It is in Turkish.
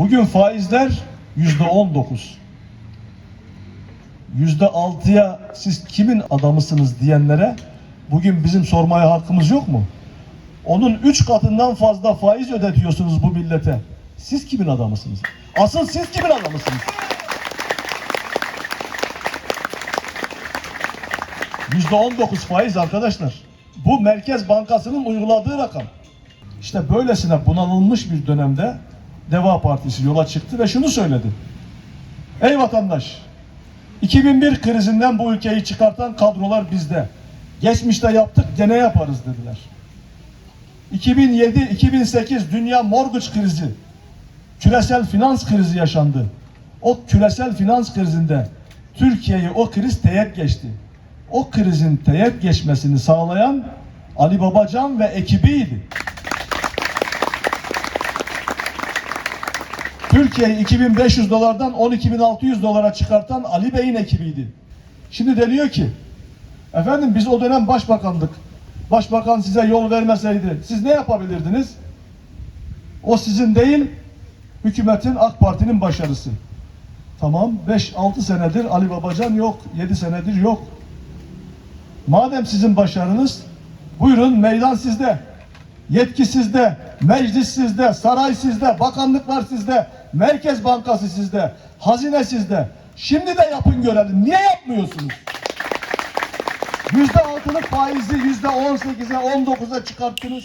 Bugün faizler yüzde on dokuz. Yüzde altıya siz kimin adamısınız diyenlere bugün bizim sormaya hakkımız yok mu? Onun üç katından fazla faiz ödetiyorsunuz bu millete. Siz kimin adamısınız? Asıl siz kimin adamısınız? Yüzde on dokuz faiz arkadaşlar. Bu Merkez Bankası'nın uyguladığı rakam. İşte böylesine bunalılmış bir dönemde Deva Partisi yola çıktı ve şunu söyledi. Ey vatandaş, 2001 krizinden bu ülkeyi çıkartan kadrolar bizde. Geçmişte yaptık, gene yaparız dediler. 2007-2008 dünya mortgage krizi, küresel finans krizi yaşandı. O küresel finans krizinde Türkiye'yi o kriz teyit geçti. O krizin teyit geçmesini sağlayan Ali Babacan ve ekibiydi. Türkiye'yi 2500 dolardan 12600 dolara çıkartan Ali Bey'in ekibiydi. Şimdi deniyor ki efendim biz o dönem başbakandık. Başbakan size yol vermeseydi siz ne yapabilirdiniz? O sizin değil hükümetin AK Parti'nin başarısı. Tamam 5-6 senedir Ali Babacan yok. 7 senedir yok. Madem sizin başarınız buyurun meydan sizde. Yetki sizde, meclis sizde, saray sizde, bakanlıklar sizde, Merkez Bankası sizde, hazine sizde. Şimdi de yapın görelim. Niye yapmıyorsunuz? Yüzde altılık faizi yüzde on sekize, on dokuza çıkarttınız.